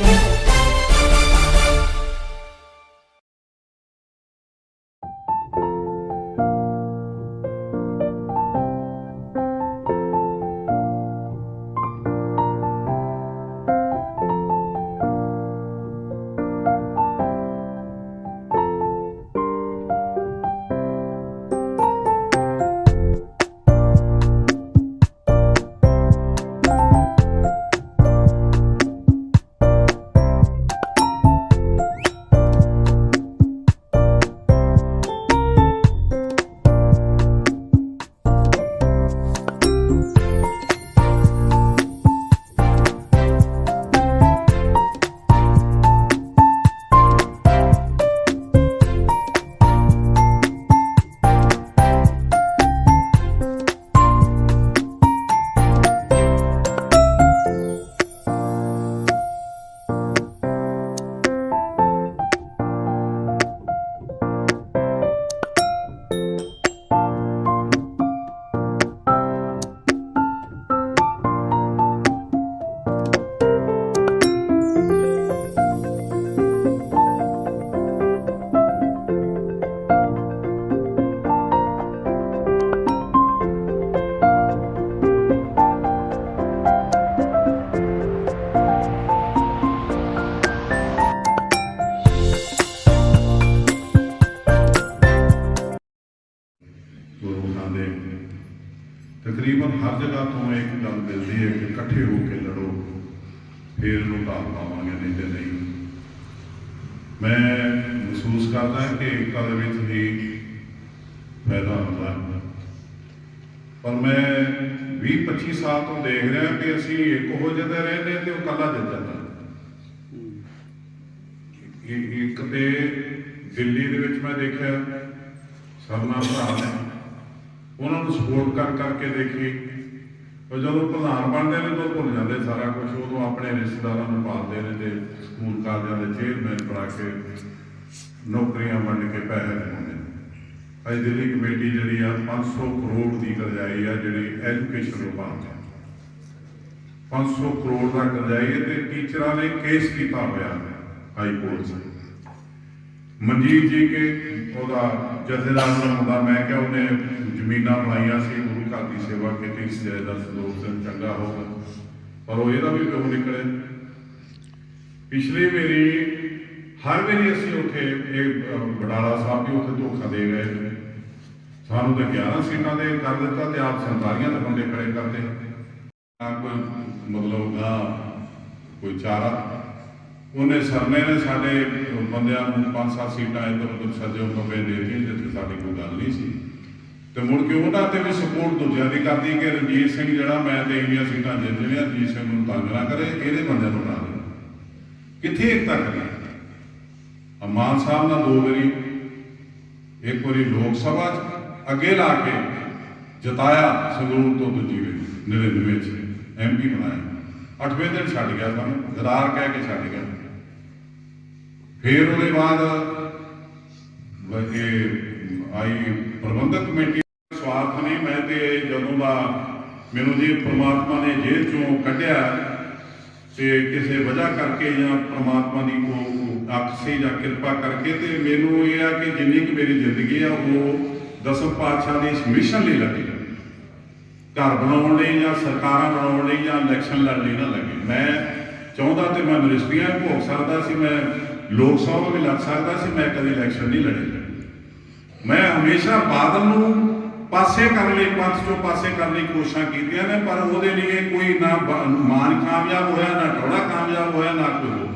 watching. ਤਕਰੀਬਨ ਹਰ ਜਗ੍ਹਾ ਤੋਂ ਇੱਕ ਗੱਲ ਮਿਲਦੀ ਹੈ ਕਿ ਇਕੱਠੇ ਹੋ ਕੇ ਲੜੋ, ਫੇਰ ਨੂੰ ਢਾਲ ਪਾਵਾਂਗੇ, ਨਹੀਂ ਤੇ ਨਹੀਂ। ਮੈਂ ਮਹਿਸੂਸ ਕਰਦਾ ਕਿ ਏਕਤਾ ਦੇ ਵਿੱਚ ਹੀ ਫਾਇਦਾ ਹੁੰਦਾ ਹੈ। ਪਰ ਮੈਂ 20 25 ਸਾਲ ਤੋਂ ਦੇਖ ਰਿਹਾ ਕਿ ਅਸੀਂ ਇੱਕ ਹੋ ਜਾਂਦੇ ਰਹਿੰਦੇ ਤੇ ਉਹ ਕੱਲਾ ਜਿੱਤ ਜਾਂਦਾ ਇਹ ਇੱਕ ਤੇ ਦਿੱਲੀ ਦੇ ਵਿੱਚ ਮੈਂ ਦੇਖਿਆ ਸਰਨਾ ਭਰਾ ਨੇ। ਉਹਨਾਂ ਨੂੰ ਸਪੋਰਟ ਕਰ ਕਰਕੇ ਦੇਖੀ। ਉਹ ਜਦੋਂ ਪ੍ਰਧਾਨ ਬਣਦੇ ਨੇ ਤਾਂ ਭੁੱਲ ਜਾਂਦੇ ਸਾਰਾ ਕੁਝ ਉਦੋਂ ਆਪਣੇ ਰਿਸ਼ਤੇਦਾਰਾਂ ਨੂੰ ਪਾਲਦੇ ਨੇ ਤੇ ਸਕੂਲ ਕਾਲਜਾਂ ਦੇ ਚੇਅਰਮੈਨ ਬਣਾ ਕੇ ਨੌਕਰੀਆਂ ਵੰਡ ਕੇ ਪੈਸੇ ਦਿੰਦੇ ਨੇ। ਅੱਜ ਦਿੱਲੀ ਕਮੇਟੀ ਜਿਹੜੀ ਆ 500 ਕਰੋੜ ਦੀ ਕਰਜ਼ਾਈ ਆ ਜਿਹੜੀ ਐਜੂਕੇਸ਼ਨ ਨੂੰ ਪਾਉਂਦੇ 500 ਕਰੋੜ ਦਾ ਕਰਜ਼ਾਈ ਹੈ ਤੇ ਟੀਚਰਾਂ ਨੇ ਕੇਸ ਕੀਤਾ ਹੋਇਆ ਹਾਈ ਕੋਰਟ 'ਚ। ਮਨਜੀਤ ਜੀ ਕੇ ਉਹਦਾ ਜਥੇਦਾਰ ਦਾ ਮੁੰਡਾ ਮੈਂ ਕਿਹਾ ਉਹਨੇ ਜ਼ਮੀਨਾਂ ਬਣਾਈਆਂ ਸੀ ਗੁਰੂ ਘਰ ਦੀ ਸੇਵਾ ਕੀਤੀ ਸੀ ਦਾ ਸਲੋਕ ਸਿੰਘ ਚੰਗਾ ਹੋਗਾ ਪਰ ਉਹ ਇਹਦਾ ਵੀ ਕਿਉਂ ਨਿਕਲੇ। ਪਿਛਲੀ ਵਾਰੀ ਹਰ ਵੇਰੀ ਅਸੀਂ ਉੱਥੇ ਇਹ ਅਹ, ਬਡਾਲਾ ਸਾਹਿਬ ਵੀ ਉੱਥੇ ਧੋਖਾ ਦੇ ਗਏ। ਸਾਨੂੰ ਤਾਂ 11 ਸੀਟਾਂ ਦੇ ਕਰ ਦਿੱਤਾ ਤੇ ਆਪ 47 ਦੇ ਬੰਦੇ ਖੜੇ ਕਰਦੇ। ਨਾ ਕੋਈ ਮਤਲਬ ਨਾ ਕੋਈ ਚਾਰਾ। ਉਹਨੇ ਸਰਨੇ ਨੇ ਸਾਡੇ ਬੰਦਿਆਂ ਨੂੰ ਪੰਜ ਸੱਤ ਸੀਟਾਂ ਇੱਧਰ ਉੱਧਰ ਸੱਜੇ ਖੱਬੇ ਦੇ ਦਿੱਤੀਆਂ, ਜਿੱਥੇ ਸਾਡੀ ਕੋਈ ਗੱਲ ਨਹੀਂ ਸੀ। ਤੇ ਮੁੜ ਕੇ ਉਹਨਾਂ ਤੇ ਵੀ ਸਪੋਰਟ ਦੂਜਿਆਂ ਦੀ ਕਰਦੀ ਕਿ ਰਣਜੀਤ ਸਿੰਘ ਜਿਹੜਾ ਮੈਂ ਤੇ ਇੰਨੀਆਂ ਸੀਟਾਂ ਜਿੱਤ ਲਿਆ ਰਣਜੀਤ ਸਿੰਘ ਨੂੰ ਤੰਗ ਨਾ ਕਰੇ, ਇਹਦੇ ਬੰਦਿਆਂ ਨੂੰ ਬਣਾ ਦੇ ਕਿੱਥੇ ਏਕਤਾ ਕਰੀ? ਅਮਾਨ ਸਾਹਿਬ ਨਾਲ ਦੋ ਵਾਰੀ, ਇੱਕ ਵਾਰੀ ਲੋਕ ਸਭਾ 'ਚ ਅੱਗੇ ਲਾ ਕੇ ਜਤਾਇਆ ਸੰਗਰੂਰ ਤੋਂ ਦੂਜੀ ਵਾਰੀ 99 ਚ ਐਮਪੀ ਬਣਾਇਆ। ਅੱਠਵੇਂ ਦਿਨ ਛੱਡ ਗਿਆ ਸਾਨੂੰ, ਦਰਾਰ ਕਹਿ ਕੇ ਛੱਡ ਗਿਆ। ਫਿਰ ਉਹਦੇ ਬਾਅਦ ਇਹ ਆਈ ਪ੍ਰਬੰਧਕ ਕਮੇਟੀ ਸਵਾਰਥ ਨਹੀਂ, ਮੈਂ ਤੇ ਜਦੋਂ ਦਾ ਮੈਨੂੰ ਜੀ ਪ੍ਰਮਾਤਮਾ ਨੇ ਜੇਲ੍ਹ ਚੋਂ ਕੱਢਿਆ ਤੇ ਕਿਸੇ ਵਜ੍ਹਾ ਕਰਕੇ ਜਾਂ ਪ੍ਰਮਾਤਮਾ ਦੀ ਕੋ ਅੱਖ ਜਾਂ ਕਿਰਪਾ ਕਰਕੇ ਤੇ ਮੈਨੂੰ ਇਹ ਆ ਕਿ ਜਿੰਨੀ ਕੁ ਮੇਰੀ ਜ਼ਿੰਦਗੀ ਆ, ਉਹ ਦਸਮ ਪਾਤਸ਼ਾਹ ਦੀ ਇਸ ਮਿਸ਼ਨ ਲਈ ਲੱਗੀ। ਘਰ ਬਣਾਉਣ ਲਈ ਜਾਂ ਸਰਕਾਰਾਂ ਬਣਾਉਣ ਲਈ ਜਾਂ ਇਲੈਕਸ਼ਨ ਲੜਨ ਲਈ ਨਾ ਲੱਗੇ। ਮੈਂ ਚਾਹੁੰਦਾ ਤੇ ਮੈਂ ਮਿਨਿਸਟਰੀਆਂ ਵੀ ਭੋਗ ਸਕਦਾ ਸੀ, ਮੈਂ ਲੋਕ ਸਭਾ ਵੀ ਲੜ ਸਕਦਾ ਸੀ, ਮੈਂ ਕਦੇ ਇਲੈਕਸ਼ਨ ਨਹੀਂ ਲੜੇ। ਮੈਂ ਹਮੇਸ਼ਾ ਬਾਦਲ ਨੂੰ ਪਾਸੇ ਕਰਨ ਲਈ, ਪੰਥ ਚੋਂ ਪਾਸੇ ਕਰਨ ਲਈ ਕੋਸ਼ਿਸ਼ਾਂ ਕੀਤੀਆਂ ਨੇ, ਪਰ ਉਹਦੇ ਲਈ ਕੋਈ ਨਾ ਬ- ਮਾਨ ਕਾਮਯਾਬ ਹੋਇਆ, ਨਾ ਟੋੜਾ ਕਾਮਯਾਬ ਹੋਇਆ, ਨਾ ਕੋਈ